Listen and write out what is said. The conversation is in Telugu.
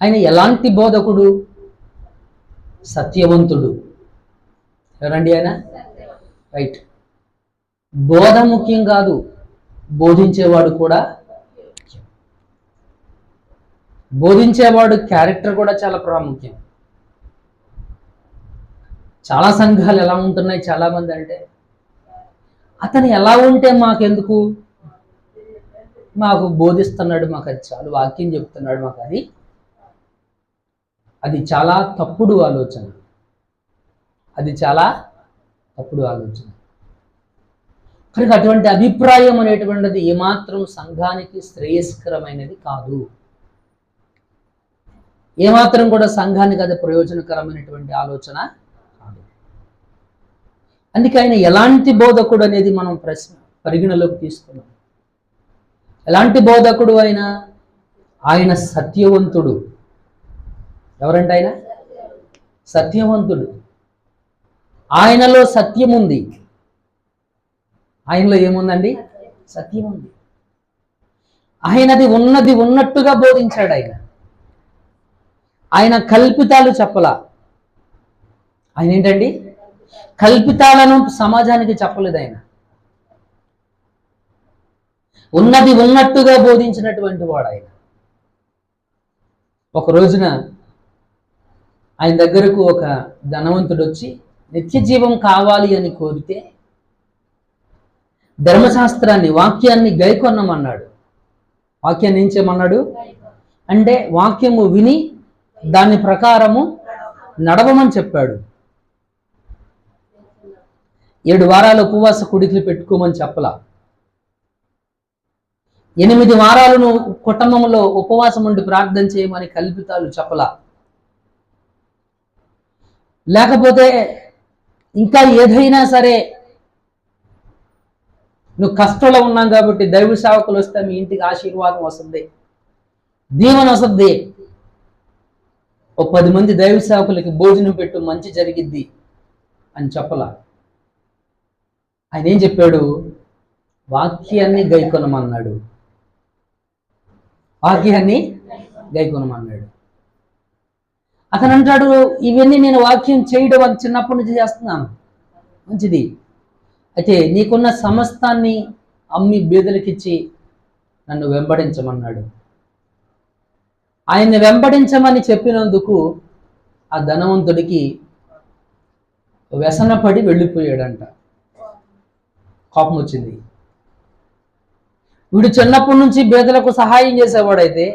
ఆయన ఎలాంటి బోధకుడు? సత్యవంతుడు. ఎవరండి ఆయన? రైట్. బోధ ముఖ్యం కాదు బోధించేవాడు కూడా బోధించేవాడు క్యారెక్టర్ కూడా చాలా ప్రాముఖ్యం చాలా సంఘాలు ఎలా ఉంటున్నాయి చాలా మంది అంటే అతను ఎలా ఉంటే మాకెందుకు? మాకు బోధిస్తున్నాడు మాకు అది చాలు వాక్యం చెప్తున్నాడు మాకు అది అది చాలా తప్పుడు ఆలోచన. అది చాలా తప్పుడు ఆలోచన. కనుక అటువంటి అభిప్రాయం అనేటువంటిది ఏమాత్రం సంఘానికి శ్రేయస్కరమైనది కాదు. ఏమాత్రం కూడా సంఘానికి అది ప్రయోజనకరమైనటువంటి ఆలోచన కాదు. అందుకే ఆయన ఎలాంటి బోధకుడు అనేది మనం ప్రశ్న పరిగణలోకి తీసుకున్నాం. ఎలాంటి బోధకుడు అయినా ఆయన సత్యవంతుడు. ఎవరంటే ఆయన? సత్యవంతుడు. ఆయనలో సత్యం ఉంది ఆయనలో ఏముందండి? సత్యం ఉంది ఆయనది ఉన్నది ఉన్నట్టుగా బోధించాడు ఆయన. ఆయన కల్పితాలు చెప్పలా. ఆయన ఏంటండి? కల్పితాలను సమాజానికి చెప్పలేదు ఆయన. ఉన్నది ఉన్నట్టుగా బోధించినటువంటి వాడు ఆయన. ఒక రోజున ఆయన దగ్గరకు ఒక ధనవంతుడు వచ్చి నిత్య జీవం కావాలి అని కోరితే ధర్మశాస్త్రాన్ని వాక్యాన్ని గైకొన్నమన్నాడు వాక్యాన్ని ఏం చేయమన్నాడు? అంటే వాక్యము విని దాని ప్రకారము నడవమని చెప్పాడు. ఏడు వారాలు ఉపవాస కుడికిలు పెట్టుకోమని చెప్పలా. ఎనిమిది వారాలు నువ్వు కుటుంబంలో ఉపవాసం ఉండి ప్రార్థన చేయమని కల్పితాలు చెప్పలా. లేకపోతే ఇంకా ఏదైనా సరే నువ్వు కష్టంలో ఉన్నాం కాబట్టి దైవ సేవకులు వస్తే మీ ఇంటికి ఆశీర్వాదం వస్తుంది. దీవెన వస్తుంది. ఓ పది మంది దైవ సేవకులకి భోజనం పెట్టు మంచి జరిగిద్ది అని చెప్పలా. ఆయన ఏం చెప్పాడు? వాక్యాన్ని గైకొనమన్నాడు. వాక్యాన్ని గైకొనమన్నాడు. అతను అంటాడు ఇవన్నీ నేను వాక్యం చేయడం అది చిన్నప్పటి నుంచి చేస్తున్నాను. మంచిది. అయితే నీకున్న సమస్తాన్ని అమ్మి బీదలకిచ్చి నన్ను వెంబడించమన్నాడు. ఆయన్ని వెంబడించమని చెప్పినందుకు ఆ ధనవంతుడికి వ్యసనపడి వెళ్ళిపోయాడంట. కోపం వచ్చింది వీడు చిన్నప్పటి నుంచి బీదలకు సహాయం చేసేవాడైతే